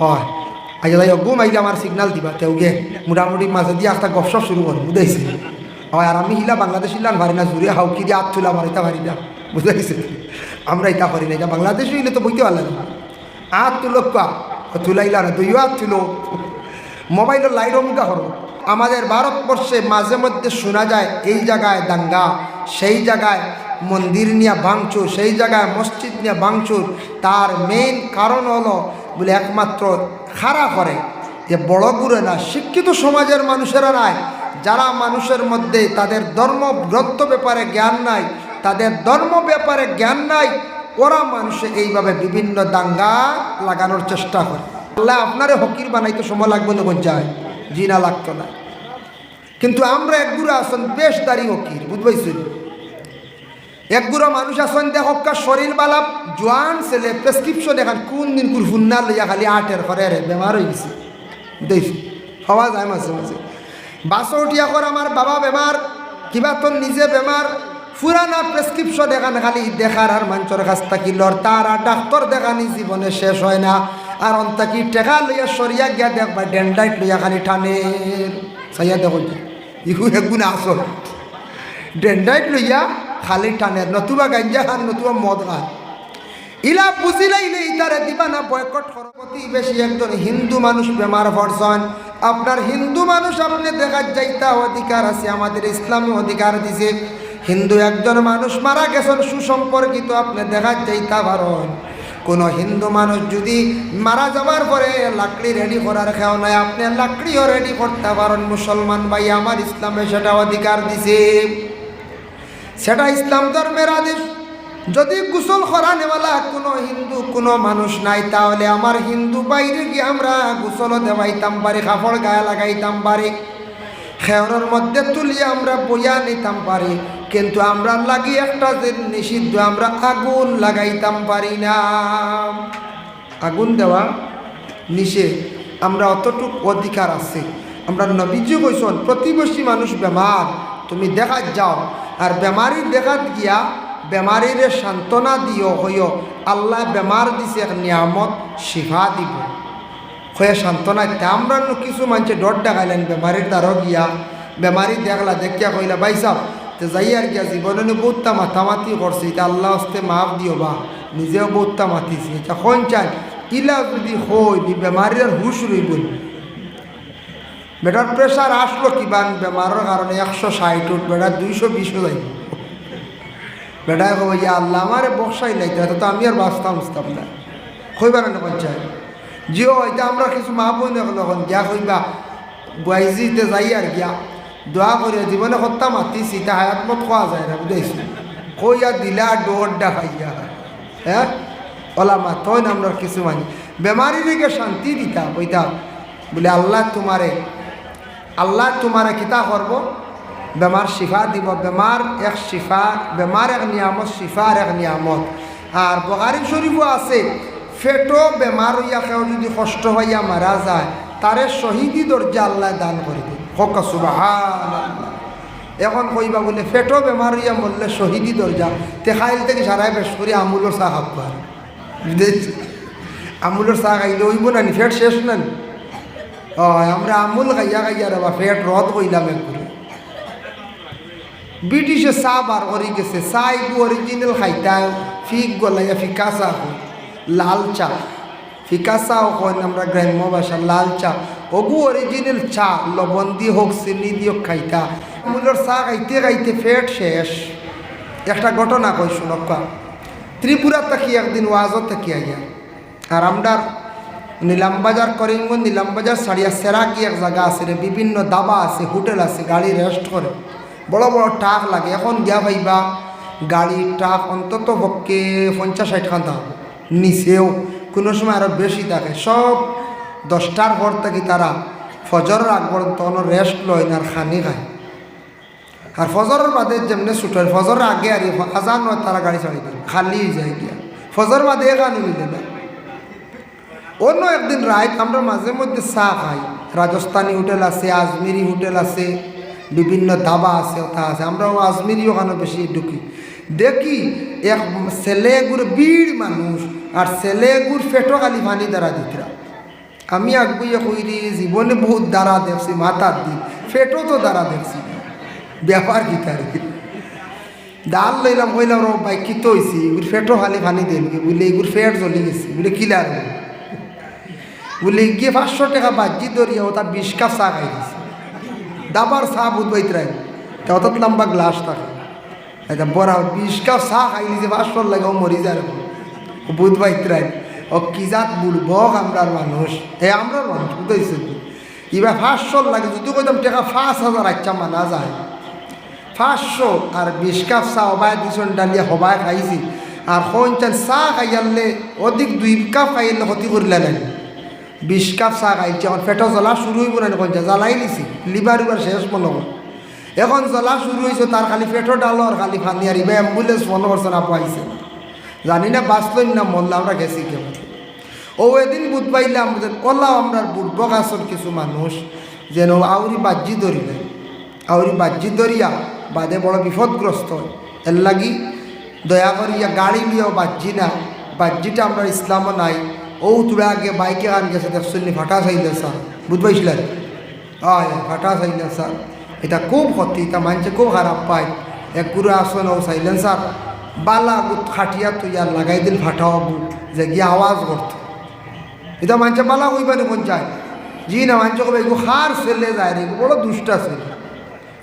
হয়। আজ যাই ঘুম আইলে আমার সিগনাল দিবা তেও গে মোটামুটি মাঝে দিয়ে একটা গপসপ শুরু করব বুঝাইছে হয় আর আমি হিলা বাংলাদেশ হিলান ভারি না জুড়ে হাউ কি দিয়ে আত তুলা মারিতা ভারি না বুঝাইছে আমরা এটা করি না এটা বাংলাদেশ হইলে তো বইতে পারলাম না। আত তুলো কা তুলাইলা না দুইও আত তুলো মোবাইলের লাইট অমুকা করো আমাদের ভারতবর্ষে মাঝে মধ্যে শোনা যায়, এই জায়গায় দাঙ্গা, সেই জায়গায় মন্দির নিয়ে ভাঙচুর, সেই জায়গায় মসজিদ নিয়ে ভাঙচুর, তার মেইন কারণ হলো বলে একমাত্র খাড়া করে যে বড় গুরু না, শিক্ষিত সমাজের মানুষেরা নাই, যারা মানুষের মধ্যে তাদের ধর্ম ব্যাপারে জ্ঞান নাই, তাদের ধর্ম ব্যাপারে জ্ঞান নাই, ওরা মানুষে এইভাবে বিভিন্ন দাঙ্গা লাগানোর চেষ্টা করে। আল্লাহ আপনারে হকির বানাইতে সময় লাগবে না যায় জি না লাগতো না। কিন্তু আমরা একগুলো আসন বেশ দাঁড়ি হকির, বুঝবাইছেন? একগুলো মানুষ আসন দেখকা শরীর বালা। জোয়ান ছেলে প্রেসক্রিপশন এখন কোন দিন কুর ফুন্না লইয়া খালি আটের করে রে, বেমার হয়ে গেছে। দেখছি হওয়া যায় মাঝে মাঝে। বাসও উঠিয়া কর আমার বাবা বেমার, কিবা তোর নিজে বেমার। পুরানা প্রেসক্রিপশন এখানে খালি দেখার আর মানুষের কাছ থাকি লর তার আর ডাক্তার দেখানি জীবনে শেষ হয় না। আর অন্তাকি টেকা লইয়া সরিয়া গিয়া দেখবা ডেন্ডাইট লইয়া খালি টানের সাইয়া দেখো ইহু এগুন আসল। ডেন্ডাইট লইয়া খালি টানের নতুবা গাঞ্জা খান, নতুবা মদ খান। ইলা বুঝিলাইলে ইতারে দিবা না বয়কট করপতি বেশি একজন হিন্দু মানুষ বেমার পড়ছেন আপনার হিন্দু মানুষ আপনি দেখার যাইতা অধিকার আছে, আমাদের ইসলামী অধিকার দিছে। হিন্দু একজন মানুষ মারা গেছেন, সুসম্পর্কিত আপনি দেখার যাইতা পারেন। কোনো হিন্দু মানুষ যদি মারা যাওয়ার পরে লাকড়ি রেডি করার খেয়াল নাই, আপনি লাকড়িও রেডি করতে পারেন। মুসলমান ভাই, আমার ইসলামে সেটা অধিকার দিছে। সেটা ইসলাম ধর্মের আদেশ। যদি গোসল করা নেওয়ালা কোনো হিন্দু, কোনো মানুষ নাই, তাহলে আমার হিন্দু বাইরে গিয়ে আমরা গোসলও দেওয়াইতাম পারি, কাপড় গায়ে লাগাইতাম পারি খেয়রের মধ্যে তুলিয়ে আমরা বইয়া নিতাম পারি। কিন্তু আমরা লাগি একটা যে নিষিদ্ধ, আমরা আগুন লাগাইতাম পারি না। আগুন দেওয়া নিষেধ, আমরা অতটুক অধিকার আছে। আমরা নবীজি কইসন, প্রতিবেশী মানুষ বেমার, তুমি দেখাত যাও আর বেমারির দেখাত গিয়া বেমারির সান্ত্বনা দিও হইও আল্লাহ বেমার দিছে এক নিয়ামত শিফা দিব। হয়ে সান্ত্বনা তে আমরা কিছু মানুষে ডর দেখাইলেন বেমারির দ্বারও গিয়া। বেমারি দেখলা, দেখিয়া কইলা ভাই সাহ তো যাই আর গিয়া জীবনে বহুতটা মাথামাতি করছে এটা আল্লাহ হস্তে মাফ দিও বা, নিজেও বহুতটা মাতিছে। এটা কোন চান ইলা যদি হই বেমারির হুশ রইবন বেটার প্রেশার আসলো কিবান বেমারের কারণে একশো ষাট উঠ, বেটা দুইশো বিশও যাই বেটায় কব ইয়া আল্লাহ আমারে বসাই হয়তো তো আমি আর বাঁচতাম বুঝতাম না। কইবার না পঞ্চায়েত? জিও, এটা আমরা কিছু মা বোন এখন গিয়া কইবা বাইজিতে যাই আর গিয়া, দোয়া করে জীবনে হত্যা মাতিছি, তা হায়াত মত খোয়া যায় না, বুঝাইছি? কইয়া দিলা ডোর ডাকাইয়া হ্যাঁ? ওলা তই আমরা কিছু মানি। বেমারি দিকে শান্তি দিতা কইতা বলে আল্লাহ তোমারে আল্লাহ তোমারে কিতা করব? বেমার শিফা দিব বেমার এক শিফা বেমার এক নিয়ামত শিফার এক নিয়ামত। আর বগারি শরীফও আছে, ফেটো বেমার হইয়া কেউ যদি কষ্ট হইয়া মারা যায় তারে শহীদি দরজা আল্লাহ দান করে দিন হক এখন কইবা বলে, ফেটো বেমার হইয়া মরলে শহীদি দরজা তে খাইল থেকে সারাই বেশ করে আমুলোর চাহ খাব পারে আমুলোর চাহ খাইলে হইব না নি ফেট শেষ না নি ও আমরা আমুল খাইয়া খাইয়া রে বা ফেট রদ কইলাম একগুলো ব্রিটিশে চা বার করে গেছে চা এগু অরিজিনাল খাইতা, ফিক গলাইয়া ফিকা চা লাল চা ফিকা চাও হয় আমরা গ্রাম্য ভাষা লাল চা অগু অরিজিনাল চা লবণ দিয়ে হোক চিনি দিয়ে খাইতা। আমুলের চা খাইতে খাইতে ফেট শেষ। একটা ঘটনা কই শুনকা ত্রিপুরা থাকি একদিন ওয়াজত থাকি আইয়া। আর আমরার নিলামবাজার করিমগঞ্জ, নিলামবাজার সারিয়া সেরাকি এক জায়গা আছে রে, বিভিন্ন দাবা আছে, হোটেল আছে, গাড়ি রেস্ট করে। বড় বড় ট্রাক লাগে, এখন গিয়া ভাইবা, গাড়ি ট্রাক অন্তত পক্ষে পঞ্চাশ ষাট খান থাকব নিচেও কোনো সময় আরও বেশি থাকে। সব দশটার পর থেকে তারা ফজরের আগ পর্যন্ত রেস্ট লয় না আর খানি খায়। আর ফজরের বাদে যেমনি ছুটায় ফজরের আগে আর আজান নয় তারা গাড়ি ছাড়ি দেয়, খালি যায় গিয়া। ফজর বাদে এখানে মিলে না। অন্য একদিন রাত আমরা মাঝে মধ্যে চা খাই। রাজস্থানী হোটেল আছে, আজমিরি হোটেল আছে, বিভিন্ন দাবা আছে ওটা আছে। আমরাও আজমিরি ওখানে বেশি ঢুকি। দেখি এক ছেলেগুর বীর মানুষ আর ছেলেগুর ফেটো খালি পানি দ্বারা দিতরা। আমি আগুয়ে কইরি জীবনে বহুত দ্বারা দেখছি, মাথার দিন ফেটও তো দ্বারা দেখছি। ব্যাপার কি তার? ডাল লইলাম, কইলাম র ভাই, কি তো হয়েছি এগুলো ফেটও খালি পানি দেন বলে এগুলো ফেট জ্বলি গেছে। বলে কিলার বলে গিয়ে পাঁচশো টাকা বাজি ধরিয়া ওটা বিশ কাপ চা খাই দিছে। দাবার চা বুধবাইত রাই তা অত লম্বা গ্লাস থাকে। এটা বড় বিশ কাপ চা খাই দিছে পাঁচশো লাগে ও মরি যায় বুধবাইত রাই ও কি জাত বুড়বক আমরার মানুষ। এ আমরার মানুষ বুঝতেছে এবার পাঁচশো লাগে যদি কইতাম টাকা পাঁচ হাজার আচ্ছা মানা যায়। পাঁচশো আর বিশ কাপ চা হবায় দুজন ডালিয়া হবায় খাইছি। আর কইছেন চা খাইয়ালে অধিক দুই কাপ খাইলে ক্ষতি করিলে নাই। বিশ কাপ চা খাইছে এখন পেটও জ্বলা শুরু হইব না কইছে জ্বালাই নিছি লিভার উবার শেষ মনে এখন জ্বলা শুরু হয়েছে তার খালি পেটও ডালো আর খালি ফানি আর ইবা অ্যাম্বুলেন্স ফোন করছে না পাইছে জানি না বাঁচলই না মরলে আমরা গেছি কেমন ও এদিন বুধ পাইলাম কলাও আমরা বুড়বক আসল কিছু মানুষ যেন আউরি বাজ্যি ধরিলে আউরি বাজ্যি ধরিয়া বাদে বড় বিপদগ্রস্ত এর লাগি দয়া করিয়া গাড়ি লিয়েও বাজ্যি না বাজ্যিটা আমরা ইসলামও নাই। ও তুলে আগে বাইকে আন গেছে দেখছেন ফাটা চাইলে স্যার। বুঝ পাইছিলেন হয় ফাটা চাইলে স্যার। এটা খুব ক্ষতি, এটা মানুষে খুব খারাপ পায়। এক গুরু আসন ও চাইলেন স্যার। বালা গুত খাটিয়া তুই আর লাগাই দিল ফাটাও বুট যে গিয়ে আওয়াজ করতো। এটা মানুষে বালা কইবা কোন চায়। জি না, মানুষ কবে এগু হার ছেলে যায় দুষ্টা ছেলে।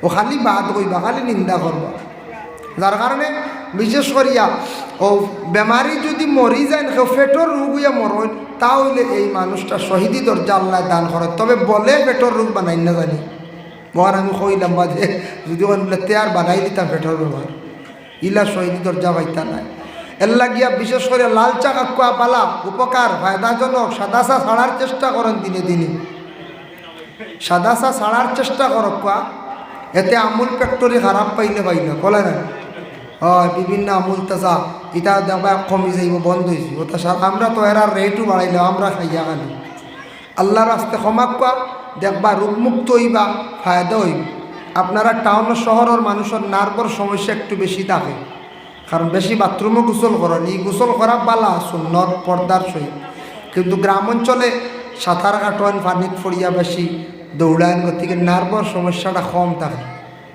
ও খালি বাদ কইবা, খালি নিন্দা করবা। যার কারণে বিশেষ করিয়া, ও বেমারি যদি মরি যায় কেউ পেটর রোগ হইয়া মরণ তাহলে এই মানুষটা শহীদি দরজা আল্লাহ দান করে তবে বলে পেটর রোগ বানাই না জানি বহার আমি কইলাম যে যদি বলে তেয়ার বানাই দিতাম পেটর ব্যবহার ইলা শহীদি দরজা পাইতা নাই। এল্লা গিয়া বিশেষ করে লাল চা কাকুয়া পালা উপকার ফায়দাজনক, সাদা চা ছাড়ার চেষ্টা করেন দিনে দিনে। সাদা চা ছাড়ার চেষ্টা করক এতে আমুল ফ্যাক্টরি খারাপ পাইলে পাইলে, কলে না হয়, বিভিন্ন আমুল তাজা ইটা দেবা কমি যাইব, বন্ধ হয়েছে ওটা সা- আমরা তো এরা রেটও বাড়াইলে আমরা খাইয়া খালি আল্লাহর রাস্তে ক্ষমা কোয়া, দেখবা রোগমুক্ত হইবা, ফায়দা হইব। আপনারা টাউন শহরের মানুষের নার্ভর সমস্যা একটু বেশি থাকে। কারণ বেশি বাথরুমও গোসল করেন, এই গোসল করা বালা, সুন্নত, পর্দার সহিত। কিন্তু গ্রাম অঞ্চলে সাঁতার কাটোয়ান, পানিত ফড়িয়া বেশি, দৌড়ায়ন গতিকে নার্ভর সমস্যাটা কম থাকে।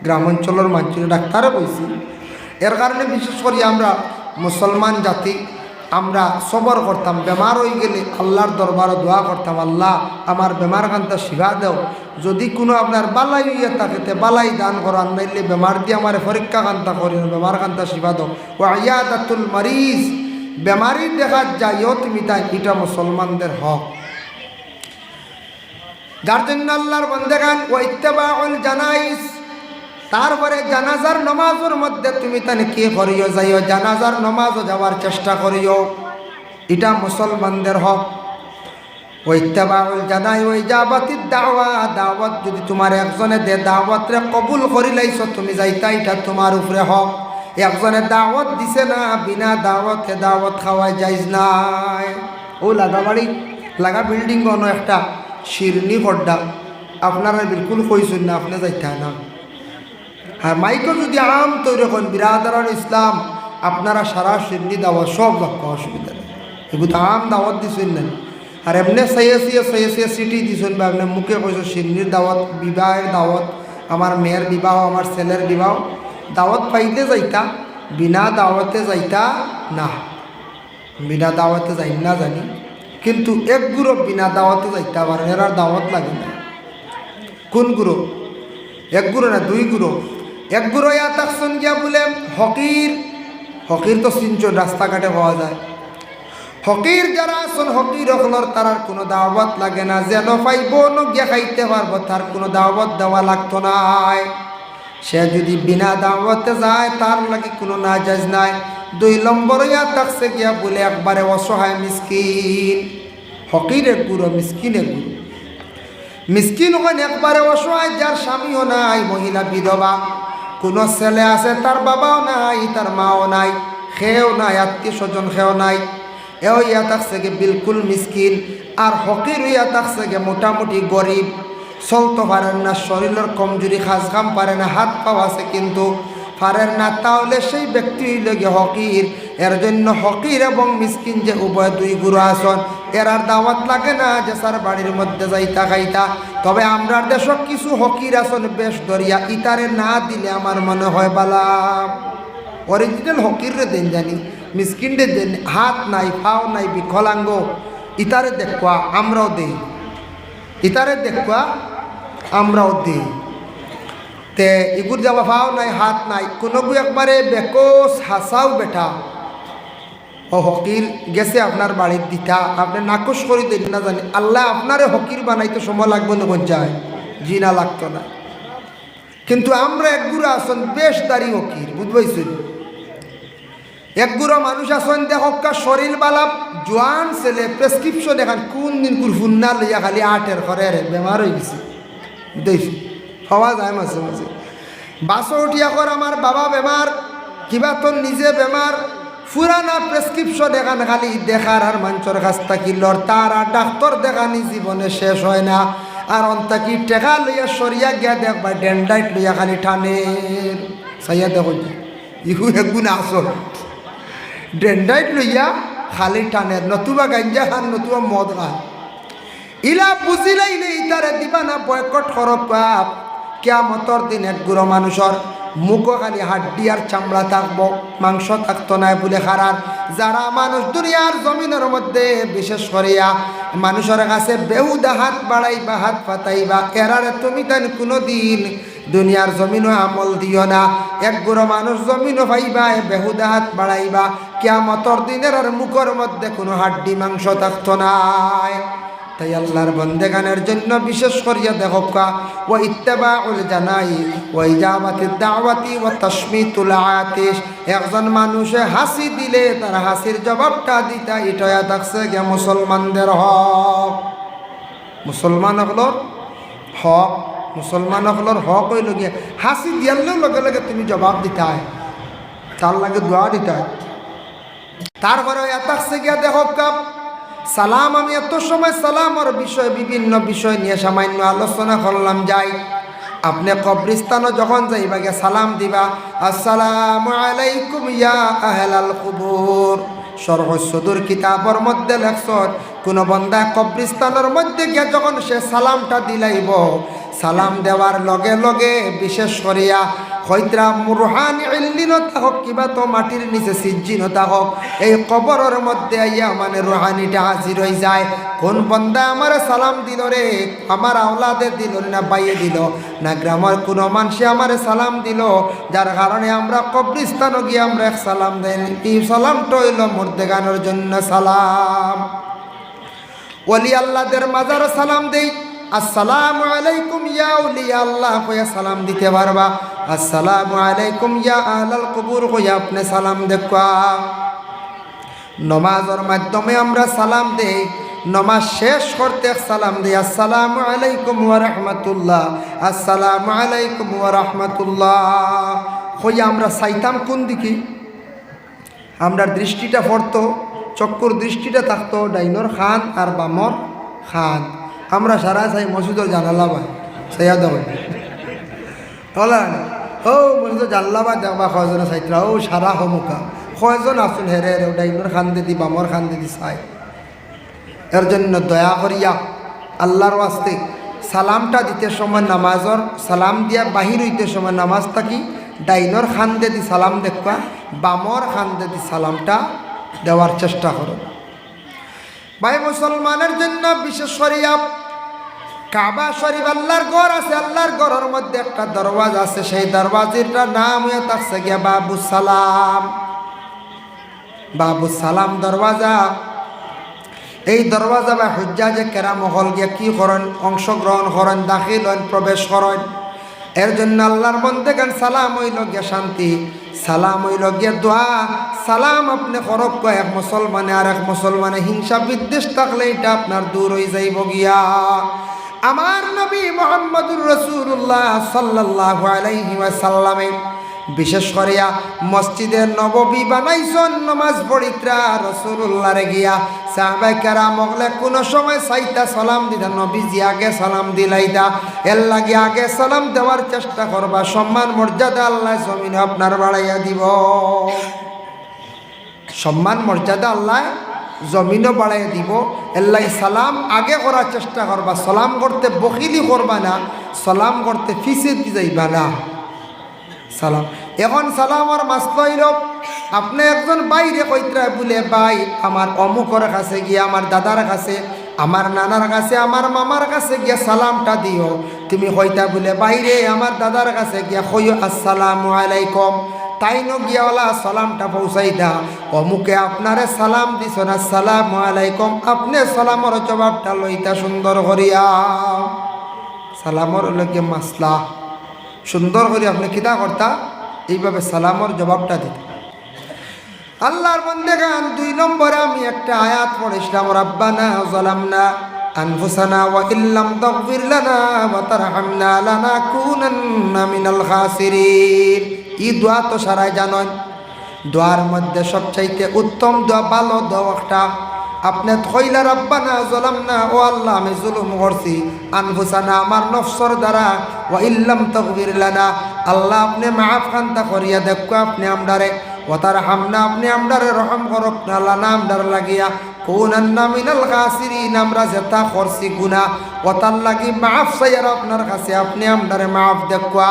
গ্রাম অঞ্চলের মানুষের ডাক্তারে বলছি এর কারণে বিশেষ করে আমরা মুসলমান জাতি, আমরা সবর করতাম, বেমার হয়ে গেলে আল্লাহর দরবারে দোয়া করতাম, আল্লাহ আমার বেমার কান্তা শিবা দেও। যদি কোনো আপনার বালাই হইয়া থাকে বালাই দান করার নাইলে বেমার দিয়ে আমার পরীক্ষা কান্তা করি বেমার কান্তা শিবা দাও। ও আয়াদাতুল মারিজ, বেমারি দেখা যাইও তুমি তাই, এটা মুসলমানদের হক। যার জন্য আল্লাহর বন্দেগান ও ইত্তেবাউল জানাইস তারপরে জানাজার নমাজের মধ্যে তুমি তানে কি করিও যাইও, জানাজার নমাজও যাওয়ার চেষ্টা করিও। এটা মুসলমানদের হক। ওই তেবাউল জানাই, ওই যাবাতির দাওয়া, দাওয়াত যদি তোমার একজনে দে দাওয়াত রে কবুল করি লাইছ, তুমি যাইতা, এটা তোমার উপরে হক। একজনে দাওয়াত দিছে না, বিনা দাওয়াতে দাওয়াত খাওয়াই যাইজ নাই। ও লাগা লাগা বিল্ডিং কোনো একটা, শিরনি খড্ডা আপনারা বিলকুল কইছেন না, আপনি যাইতা না। আর মাইকও যদি আম তৈরি করেন বিরাদার ইসলাম, আপনারা সারা সিন্নি দাওয়াত, সব লক্ষ্য, অসুবিধা নেই। এগুলো আম দাওয়াত দিছেন না। আর এমনি সাইয়া সাইয়া সাইয়া সাইয়া সিটি দিছেন বা এমনি মুখে কইস সিন্নির দাওয়াত, বিবাহের দাওয়াত, আমার মেয়ের বিবাহ, আমার ছেলের বিবাহ, দাওয়াত পাইতে যাইতা, বিনা দাওয়াতে যাইতা না। বিনা দাওয়াতে যাই না জানি। কিন্তু এক গুরু বিনা দাওয়াতে যাইতা পারেন এর দাওয়াত লাগে না। কোন গুরু এক গুরু না, দুই গুরু এক ইয়া তাকসন গিয়া বলে, হকির হকির তো সিঞ্চন রাস্তাঘাটে পাওয়া যায়। হকির যারা আসন হকির হকলর তারার কোনো দাওয়াত লাগে না। যেন পাইব ন গিয়া খাইতে পারব, তার কোনো দাওয়াত দেওয়া লাগতো নাই। সে যদি বিনা দাওয়াতে যায়, তার লাগে কোনো না যাজ নাই। দুই নম্বর ইয়া তাকছে গিয়া বলে, একবারে অসহায় মিসকিন। হকির এক গুরু মিসকিন এক গুরু মিসকিন হন একবারে অসহায়, যার স্বামীও নাই, মহিলা, বিধবা। কোনো ছেলে আছে, তার বাবাও নাই, তার মাও নাই, খেয়েও নাই আত্মীয় স্বজন খেয়েও নাই। এও ইয়া থাকছে গে বিলকুল মিসকিন, আর হকির ইয়া থাকছে গে মোটামুটি গরিব। চলতে পারেন না, শরীরের কমজুরি খাস খাম পারে না হাত পাওয়া আছে কিন্তু পারেন না, তাহলে সেই ব্যক্তি হইল গে হকির। এর জন্য হকির এবং মিসকিন যে উভয় দুই গুরু আসন, এর আর দাওয়াত লাগে না যে স্যার বাড়ির মধ্যে যাইতা খাইতা। তবে আমরার দেশক কিছু হকির আসন বেশ ধরিয়া ইতারে না দিলে আমার মনে হয় বালাম অরিজিনাল হকির রে দেন জানি মিসকিনদের দেন, হাত নাই ফাও নাই, বিকলাঙ্গ। ইতারে দেখবা আমরাও দেই। ইতারে দেখবা আমরাও দিই। তে ইগুর যাবা ফাও নাই, হাত নাই কোনো একবারে বেকস হাসাও বেটা। ও হকির গেছে আপনার বাড়ির দিতা, আপনি নাকশ করে দিন না জানি। আল্লাহ আপনারে হকির বানাইতে সময় লাগবে না যায় জি না লাগতো না। কিন্তু আমরা একগুড়া আসন বেশ দাঁড়ি হকির বুঝবাইছেন? একগুড়ো মানুষ আসন দেখকা শরীর বালাপ জোয়ান ছেলে প্রেসক্রিপশন এখন কোন দিন কুর ফুন্না লইয়া খালি আটের ঘরে বেমার হয়ে গেছে। বুঝতেছি? হওয়া যায় মাঝে মাঝে বাসও উঠিয়া কর আমার বাবা বেমার কিবা তোর নিজে বেমার ফুরানা প্রেসক্রিপশন এখান খালি দেখার আর মঞ্চর কাছ থাকি লড় তার আর ডাক্তার দেখানি জীবনে শেষ হয় না। আর অন্তাকি টেকা লইয়া সরিয়া গিয়া দেখবা ডেন্ডাইট লইয়া খালি টানের সাইয়া দেখো ইহু এগুন আসল ডেন্ডাইট লইয়া খালি টানের নতুবা গাঞ্জা খান, নতুবা মদ খান। ইলা বুঝিলাইলে ইতারে দিবা না বয়কট পাপ। কেয়ামতর দিন এক গুঁড়ো মানুষের মুখ খালি হাড্ডি আর চামড়া থাকব, মাংস থাকতো না বলে খারার যারা মানুষ দুনিয়ার জমিনের মধ্যে, বিশেষ করিয়া মানুষের কাছে বেহুদা হাত বাড়াইবা, হাত পাতাইবা এরারে তুমি তান কোনো দিন দুনিয়ার জমিনও আমল দিও না। এক গুঁড়ো মানুষ জমিনও পাইবা বেহুদা হাত বাড়াইবা, কেয়ামতর দিনের আর মুখের মধ্যে কোনো হাড্ডি, মাংস থাকতো নাই তাই আল্লাহর বন্দেগানের জন্য বিশেষ করিয়া দেখকা ও ইত্তেবা উল জানাই ও ইজাবাতি দাওয়াতি ও তসমিতুল আতিশ। একজন মানুষে হাসি দিলে তার হাসির জবাবটা দিতা, ইটয়া থাকছে গে মুসলমানদের হক। মুসলমান হকলর হক, মুসলমান হকলর হক হইল গিয়ে, হাসি দিয়ালেও লগে লগে তুমি জবাব দিতাই। তার লাগে দোয়া দিতাই। তারপরে এতাকছে গিয়া দেখক কাপ সালাম, আমি এত সময় সালামর বিষয় বিভিন্ন বিষয় নিয়ে সামান্য আলোচনা করলাম, যাই। আপনি কবরিস্তানও যখন যাইবা গে সালাম দিবা, আসসালামু আলাইকুম ইয়া আহলাল কুবুর। সরহসদুর কিতাবর মধ্যে লেখছর কোন বন্দা কবরিস্তানের মধ্যে গিয়ে যখন সে সালামটা দিলাইব, সালাম দেওয়ার লগে লগে, বিশেষ করিয়া হয়তরা মুরহান ইল্লিনতা হোক, কিবা তো মাটির নিচে সিজ্জিনতা হোক। এই কবরের মধ্যে আইয়া মানে রুহানিটা হাজির হয়ে যায়। কোন বন্দা আমার সালাম দিল রে? আমার আওলাদে দিল না বাইয়ে দিল? না গ্রামের কোনো মানুষে আমার সালাম দিল? যার কারণে আমরা কবরিস্তানও গিয়ে আমরা এক সালাম দেন এই সালামটা হইল মুর্দেগানোর জন্য সালাম। ওলি আল্লাহদের মাজার সালাম দেই। আসসালামু আলাইকুম ইয়া উলিয়া আল্লাহ কইয়া সালাম দিতে পারবা। আসসালামু আলাইকুম ইয়া আহলাল কবুর কইয়া আপনি সালাম দেখা। নমাজের মাধ্যমে আমরা সালাম দেই, নমাজ শেষ করতে সালাম দিই। আসসালামু আলাইকুম ওয়া রাহমাতুল্লাহ, আসসালামু আলাইকুম ওয়া রাহমাতুল্লাহ। কইয়া আমরা চাইতাম কোন দিকে? আমরা দৃষ্টিটা পড়তো, চক্কর দৃষ্টিটা থাকতো, ডাইনর খান আর বামর খান। আমরা সারা চাই মসজিদর জানালা ভাই সাইয়া দেব হলেন ও মসজিদ জানলা বা দেখবা কয়জনে চাইতরা ও সারা হমুকা। কয়জন আসুন হেরে হেরে ডাইনর খান দিদি বামর খান দিদি চাই। এর জন্য দয়া করিয়া আল্লাহর ওয়াস্তে সালামটা দিতে সময় নামাজর সালাম দিয়া বাহির হইতে সময় নামাজ থাকি ডাইনর খান দি সালাম দেখবা বামর খান দি সালামটা দেওয়ার চেষ্টা করো ভাই মুসলমানের জন্য বিশেষ করিয়া কাবা শরীফ আল্লাহর ঘর আছে, আল্লাহর ঘরের মধ্যে একটা দরওয়াজা আছে, সেই দরওয়াজিটার নাম হয়ে থাকছে গিয়া বাবু সালাম। বাবু সালাম দরওয়াজা। এই দরওয়াজা বা হজ্জা যে কেরাম হল গিয়া কি করেন অংশগ্রহণ করেন দাখিল হন প্রবেশ করেন এর জন্য আল্লাহর মধ্যে গান সালাম হইল গিয়া শান্তি? সালাম হইল গিয়া দোয়া। সালাম আপনি করক এক মুসলমানে আর এক মুসলমানে হিংসা বিদ্বেষ থাকলে এটা আপনার দূর হয়ে যাইব গিয়া। আমার নবী মোহাম্মদুর রসুল্লাহ সাল্লাহ আলাইহি ওয়াসাল্লামে, বিশেষ করিয়া মসজিদের নববী বানাইছন, নমাজ পড়িত্রা রসুল্লাহরে গিয়া সাহবাই কেরা মগলে কোনো সময় সাইতা সালাম দিতা, নবীজি আগে সালাম দিলাইতা, এর লাগে আগে সালাম দেওয়ার চেষ্টা করবা, সম্মান মর্যাদা আল্লাহ জমিনে আপনার বাড়াইয়া দিব। সম্মান মর্যাদা আল্লাহ জমিনও বাড়াই দিব। এল্লাই সালাম আগে করার চেষ্টা করবা, সালাম করতে বকিলি করবা না, সালাম করতে ফিসে যাইবা না। সালাম। এখন সালামর মাস্ত হইল আপনি একজন বাইরে কইত্রা বলে, ভাই, আমার অমুকর কাছে গিয়ে, আমার দাদার কাছে, আমার নানার কাছে, আমার মামার কাছে গিয়ে সালামটা দিও। তুমি কইতা বলে বাইরে আমার দাদার কাছে গিয়া কইও, আসসালামু আলাইকুম। তাই গিয়াওয়ালা সালামটা পৌঁছাই দা। অমুকে আপনারে সালাম দিছ না? সালাম আলাইকুম। আপনি সালামর জবাবটা লইতা সুন্দর করিয়া। সালামর লগে মাসলা। সুন্দর করে আপনি কিতা করতা, এইভাবে সালামর জবাবটা দিত। আল্লাহর বন্দে গান দুই নম্বরে আমি একটা আয়াত পড়েছিলাম, রাব্বানা জালামনা আনফুসানা ওয়া ইল্লাম তাগফির লানা ওয়া তারহামনা লানাকুনান্না মিনাল খাসিরিন। ই দোয়া তো সারাই জানেন? দোয়ার মধ্যে সবচাইতে উত্তম দোয়া ভালো দোয়া একটা। আপনি থইলা রাব্বা না জলাম না ও আল্লাহ, আমি জুলুম করছি। আনফুসানা, আমার নফসর দ্বারা ও ইল্লাম তকবির আল্লাহ আপনি মাফ খান্তা করিয়া দেখো আপনি আমদারে ও তার হামনা আপনি আমদারে রহম করক না, লানা আমদার লাগিয়া। কৌনান্না মিনাল কাসিরিন আমরা যেতা করছি গুনা ও তার লাগি মাফ চাইয়ার আপনার কাছে, আপনি আমদারে মাফ দেখুয়া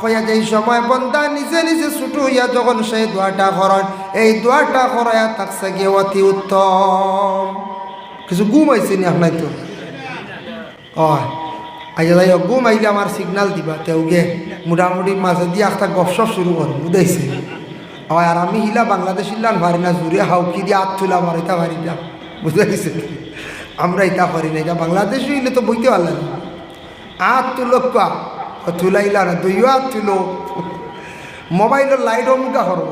কয়া যেই সময় বন্দা নিজে নিজে ছুটু হইয়া যখন সেই দোয়াটা করেন এই দোয়াটা করাইয়া থাকছে গিয়ে অতি উত্তম। কিছু গুম আইছে নি আপনার তো? হয় আইয়া ঘুম আইলে আমার সিগনাল দিবা, তেও গে। মোটামুটি মাঝে দিয়ে একটা গপসপ শুরু করুন বুঝাইছে? হয় আর আমি হিলা বাংলাদেশ ইল্লান ভারি না, জুড়ে হাউকি দিয়ে আত তুলা আমার এটা ভারি না, বুঝাইছে? আমরা এটা পারি না, এটা বাংলাদেশ হইলে তো বইতে পারলাম আত তুলো কা তুলাইলা না আত তুলো মোবাইলের লাইট অমুকা করো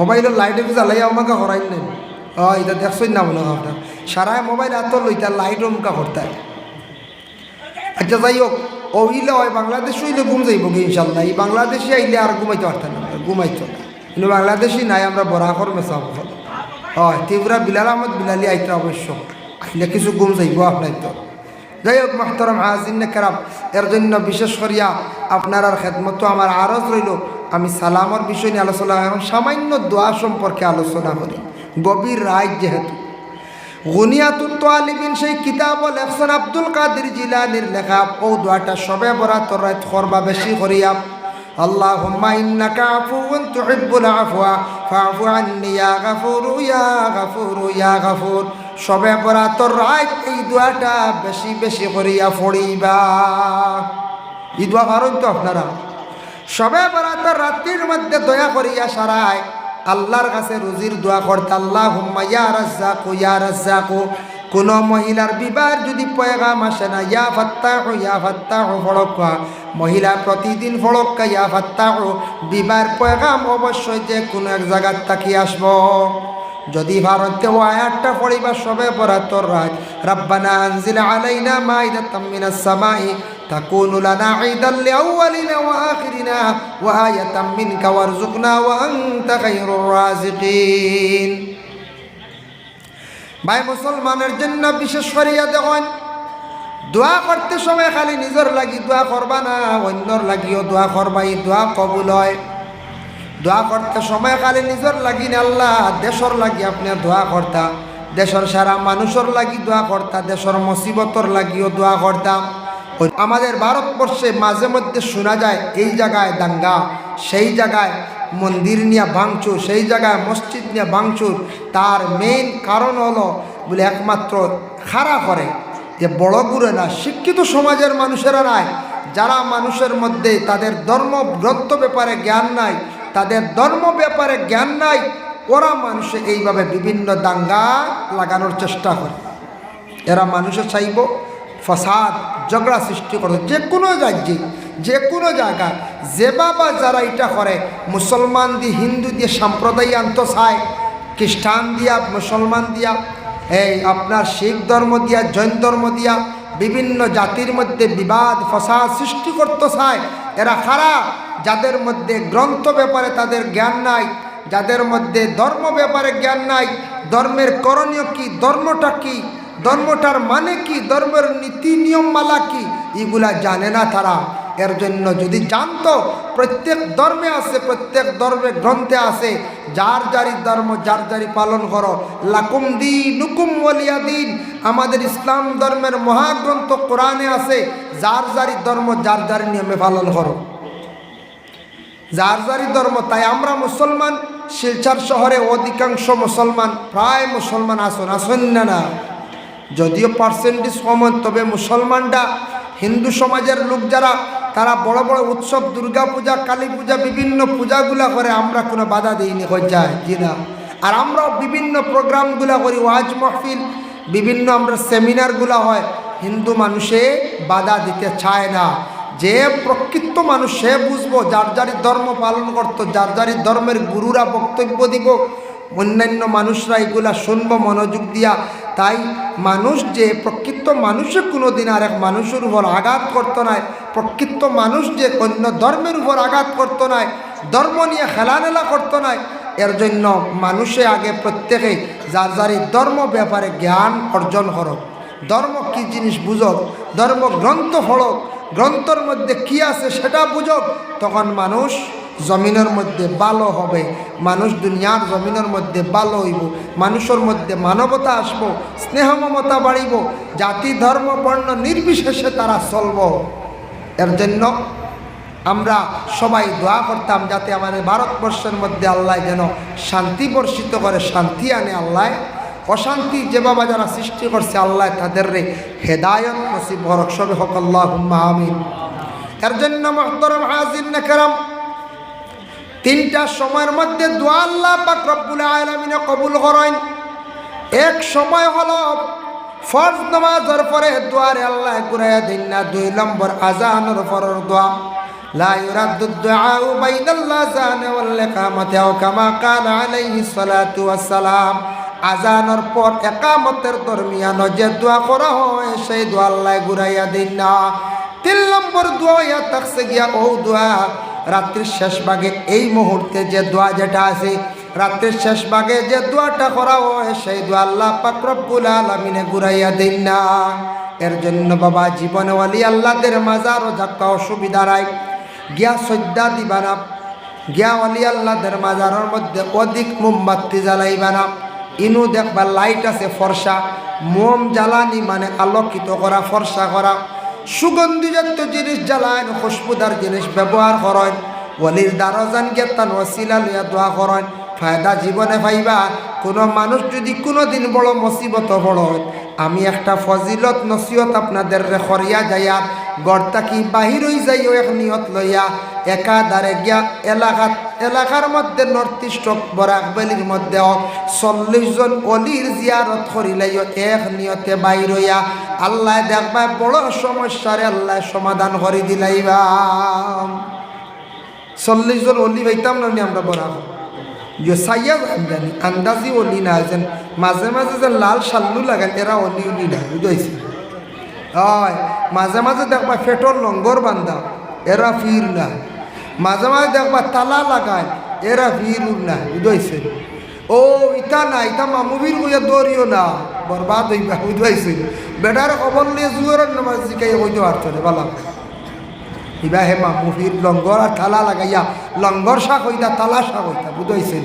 মোবাইলের লাইট জ্বালাই আমাকে হরাই নেই ও এটা দেখছই না মনে হয় সারা মোবাইল এত লইতা লাইট অমুকা করতে আচ্ছা যাই হোক ইলে হয় বাংলাদেশ হইলে ঘুম যাইব কি ইনশাল্লাহ? এই বাংলাদেশে আইলে আর ঘুমাইতে পারতাম না, ঘুমাইতো কিন্তু বাংলাদেশি নাই, আমরা বরাকর মেসাব হয়, ত্রিপুরা বিলাল আহমদ বিলালি আইতে অবশ্য। আইলে কিছু ঘুম যাইব আপনার তো। যাই হোক মাহতরম হাজিন কেরাম এর জন্য বিশেষ করিয়া আপনার আর খেদমত আমার আরজ রইল আমি সালামর বিষয় নিয়ে আলোচনা এখন সামান্য দোয়া সম্পর্কে আলোচনা করি গভীর রায় যেহেতু গুনিয়াতুল তোয়ালিবিন সেই কিতাব লেখছেন আব্দুল কাদির জিলানির লেখা ও দোয়াটা সবে বরা তোরাত করবা বেশি করিয়া اللهم إنك عفو تحب العفو فاعف عني يا غفور يا غفور يا غفور সবে পড়া তোর রাত, এই দোয়াটা বেশি বেশি করিয়া ফড়িবা এই দোয়া পারেন তো আপনারা? সবে পড়া তোর রাত্রির মধ্যে দয়া করিয়া সারায়, আল্লাহর কাছে রুজির দোয়া করতে আল্লাহ হুম্মা ইয়া রাজ্জাকু ইয়া রাজ্জাকু। কোন মহিলার বিবাহ যদি পয়গাম আসে না, ইয়া ফাত্তাহ ইয়া ফাত্তাহ, ফড়ক্কা। মহিলা প্রতিদিন ফড়ক্কা, ইয়া ফাত্তাহ। বিবাহের পয়গাম অবশ্যই যে কোনো এক জায়গার তাকি আসব। যদি ভারতে ও আয়াতটা পড়িবা সবে পড়া তোর রাজ রাব্বানা আনজিল আলাইনা মাইদাতাম মিনাস সামাই تكون لنا عيدا لأولنا وآخرنا وآية منك وارزقنا وأنت خير الرازقين ভাই মুসলমানের জন্য বিশেষ করিয়া দেখুন দোয়া করতে সময় খালি নিজের লাগি দোয়া করবা না অন্যর লাগিও দোয়া করবা এই দোয়া কবুল হয় দোয়া করতে সময় কালে নিজের লাগি না আল্লাহ, দেশর লাগি আপনি দোয়া করতা। দেশের সারা মানুষের লাগি দোয়া করতা, দেশের মুসিবতর লাগিও দোয়া করতাম আমাদের ভারতবর্ষে মাঝে মধ্যে শোনা যায়, এই জায়গায় দাঙ্গা, সেই জায়গায় মন্দির নিয়ে ভাঙচুর, সেই জায়গায় মসজিদ নিয়ে ভাঙচুর। তার মেইন কারণ হলো বলে একমাত্র খাড়া করে যে বড় গুরু না, শিক্ষিত সমাজের মানুষেরা নাই। যারা মানুষের মধ্যে তাদের ধর্মগ্রন্থ ব্যাপারে জ্ঞান নাই তাদের ধর্ম ব্যাপারে জ্ঞান নাই, ওরা মানুষে এইভাবে বিভিন্ন দাঙ্গা লাগানোর চেষ্টা করে। এরা মানুষে চাইব ফসাদ, ঝগড়া সৃষ্টি করে, যে কোনো রাজ্যে, যে কোনো জায়গায় যে বাবা যারা এটা করে, মুসলমান দিয়ে হিন্দু দিয়ে সম্প্রদায় আনত চায়, খ্রিস্টান দিয়া, মুসলমান দিয়া, এই আপনার শিখ ধর্ম দিয়া, জৈন ধর্ম দিয়া, বিভিন্ন জাতির মধ্যে বিবাদ, ফসাদ সৃষ্টি করতে চায়, এরা খারাপ। যাদের মধ্যে গ্রন্থ ব্যাপারে তাদের জ্ঞান নাই, যাদের মধ্যে ধর্ম ব্যাপারে জ্ঞান নাই, ধর্মের করণীয় কি, ধর্মটা কি, ধর্মটার মানে কি, ধর্মের নীতি নিয়ম মালা কি, এগুলা জানে না তারা। এর জন্য যদি জানতো, প্রত্যেক ধর্মে আছে, প্রত্যেক ধর্মে গ্রন্থে আছে, যার যারি ধর্ম, যার যারি পালন করো, লাকুম দিন নুকুম ওলিয়া দিন। আমাদের ইসলাম ধর্মের মহাগ্রন্থ কোরআনে আছে, যার যারি ধর্ম, যার যারি নিয়মে পালন করো। যার যারি ধর্ম, তাই আমরা মুসলমান। শিলচার শহরে অধিকাংশ মুসলমান, প্রায় মুসলমান আসন আসন না না। যদিও পার্সেন্টেজ কম তবে মুসলমানরা, হিন্দু সমাজের লোক যারা, তারা বড় বড় উৎসব, দুর্গা পূজা, কালী পূজা, বিভিন্ন পূজাগুলা করে, আমরা কোনো বাধা দিইনি যায়, জি না। আর আমরাও বিভিন্ন প্রোগ্রামগুলা করি, ওয়াজ মাহফিল, বিভিন্ন আমরা সেমিনারগুলা হয়, হিন্দু মানুষে বাধা দিতে চায় না। যে প্রকৃত মানুষ, সে বুঝব যার যারি ধর্ম পালন করতো, যার যারি ধর্মের গুরুরা বক্তব্য দিব। অন্যান্য মানুষরা এগুলা শুনব, মনোযোগ দিয়া। তাই মানুষ যে প্রকৃত মানুষে কোনো দিন আর এক মানুষের উপর আঘাত করতো নাই, প্রকৃত মানুষ যে অন্য ধর্মের উপর আঘাত করতো নাই, ধর্ম নিয়ে খেলানেলা করতো নাই, এর জন্য মানুষে আগে প্রত্যেকে যার যারি ধর্ম ব্যাপারে জ্ঞান অর্জন করো। ধর্ম কি জিনিস বুঝক ধর্ম গ্রন্থ পড়ক গ্রন্থর মধ্যে কি আছে সেটা বুঝক তখন মানুষ জমিনের মধ্যে ভালো হবে। মানুষ দুনিয়ার জমিনের মধ্যে ভালো হইব। মানুষের মধ্যে মানবতা আসব, স্নেহ মমতা বাড়িব। জাতি, ধর্ম, বর্ণ নির্বিশেষে তারা চলব। এর জন্য আমরা সবাই দোয়া করতাম যাতে আমাদের ভারতবর্ষের মধ্যে আল্লাহ যেন শান্তি বর্ষিত করে, শান্তি আনে আল্লাহ। অশান্তি যে বাবা যারা সৃষ্টি করছে আল্লাহ তাদের রে হেদায়ত নসিব হরক সবে হক আল্লাহ আমিন এর জন্য মহতরম হাজির নেকেরাম তিনটা সময়ের মধ্যে দোয়া আল্লাহ পাক রব্বুল আলমিনে কবুল করেন এক সময় হলো ফরজ নামাজের পরে দোয়ারে আল্লাহ ঘুরাইয়া দিন না দুই নম্বর আজানের পরের দোয়া لا يرد الدعاء بين الأذان والإقامة أو كما قال عليه الصلاة والسلام আজানোর পর একামতের দরমিয়ান যে দোয়া করা হয়, সেই দোয়া আল্লাহ ঘুরাইয়া দিন না। তিন নম্বর দোয়া থাকছে গিয়া ও দোয়া, রাত্রির শেষ ভাগে এই মুহূর্তে যে দোয়া যেটা আছে, রাত্রির শেষ ভাগে যে দোয়াটা করা হয়, সেই দোয়া আল্লাহ পাকরব্বুল আলমিনে ঘুরাইয়া দিন না। এর জন্য বাবা জীবনে ওয়ালি আল্লাহদের মাজারও যাক্কা অসুবিধা রায় গিয়া সজ্জা দিবা না। গিয়া অলি আল্লাহদের মাজারের মধ্যে অধিক মোমবাতি জ্বালাইবা না। ইনু দেখবা লাইট আছে ফর্সা। মোম জ্বালানি মানে আলোকিত করা, ফর্সা করা। সুগন্ধিযুক্ত জিনিস জ্বালায়, খুশবুদার জিনিস ব্যবহার করেন। অলির দ্বারজান গেতান ওসিলা লইয়া দোয়া করেন। ফায়দা জীবনে পাইবা, কোনো মানুষ যদি কোনো দিন বড় মুসিবত বড় আমি একটা ফজিলত নসিহত আপনাদের রেখরিয়া যাইয়া গড়তা কি বাহির হয়ে যাইও এক নিয়ত লইয়া একাধারে গিয়া এলাকাত, এলাকার মধ্যে নর্থ ইস্ট বরাকবেলির মধ্যে চল্লিশ জন অলির জিয়ারত করিলাইও এক নিয়তে বাইর হইয়া আল্লাহ দেখবা বড় সমস্যারে আল্লাহ সমাধান করে দিলাইবা। চল্লিশ জন অলি পাইতাম না আমরা বরাক? আন্দাজি অলি না যেন মাঝে মাঝে যে লাল সাল্লু লাগান এরা অলি উলি না বুঝাইছে? হয় মাঝে মাঝে দেখবা ফেটর লঙ্গর বান্ধা, এরা ফির না মাঝে মাঝে দেখবা তালা লাগায়, এরা ফির না বুঝাইছে ও ইটা না ইটা মামুবির কইয়া দৌড়িও না, বরবাদ হইবা বুঝাইছে বেটার খবর নিয়ে জুয়ারের নামাজ শিখাই হইতে পারতো রে, বালা। ইবা হে মামুফির লঙ্গর আর তালা লাগাইয়া, লঙ্গর শাক হইতা, তালা শাক হইতা বুঝাইছে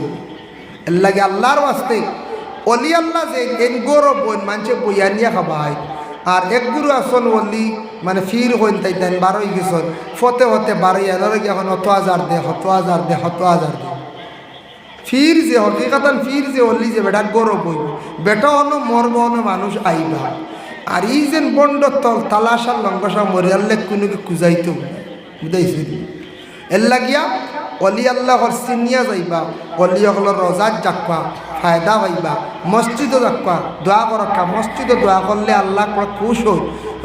এর লাগে আল্লাহর বাস্তে অলি আল্লাহ যে, এন গৌরব বইন মানুষে বইয়া নিয়ে খাবাই আর এক গুরু আসন অলি মানে ফির হইন তাই তাই বারোই গেছন ফতে হতে বারোই এনার এখন অত হাজার দে, হত হাজার দে, হত হাজার দে। ফির যে হকিকাতান, ফির যে অলি যে বেটা গৌরব বইব বেটা অন্য মর্ম অন্য মানুষ আইবা। আর ই যেন বন্ড তল, তালাশার লঙ্কসা মরিয়াল্লে কোনো কুজাইতো বুঝাইছে এর লাগিয়া অলি আল্লাহর চিনিয়া যাইবা অলি হকলর রজাত যাকবা ফায়দা পাইবা। মসজিদও যাকবা দোয়া করকা মসজিদও দোয়া করলে আল্লাহ খুশ হই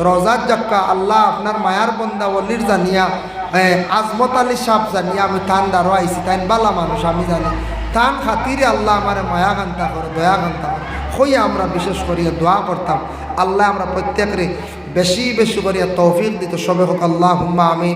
রজাত যাক্কা আল্লাহ আপনার মায়ার বন্দা অলির জানিয়া আজমত আলী সাপ জানিয়া আমি তান দারো আইছি তাইন বালা মানুষ, আমি জানি। তান খাতিরে আল্লাহ আমার মায়া গান্তা করে দয়া গান্তা করে হইয়া আমরা বিশেষ করিয়া দোয়া করতাম। আল্লাহ আমরা প্রত্যেকের বেশি বেশি করিয়া তৌফিক দিত। সবে হোক আল্লাহ হুম্মা আমি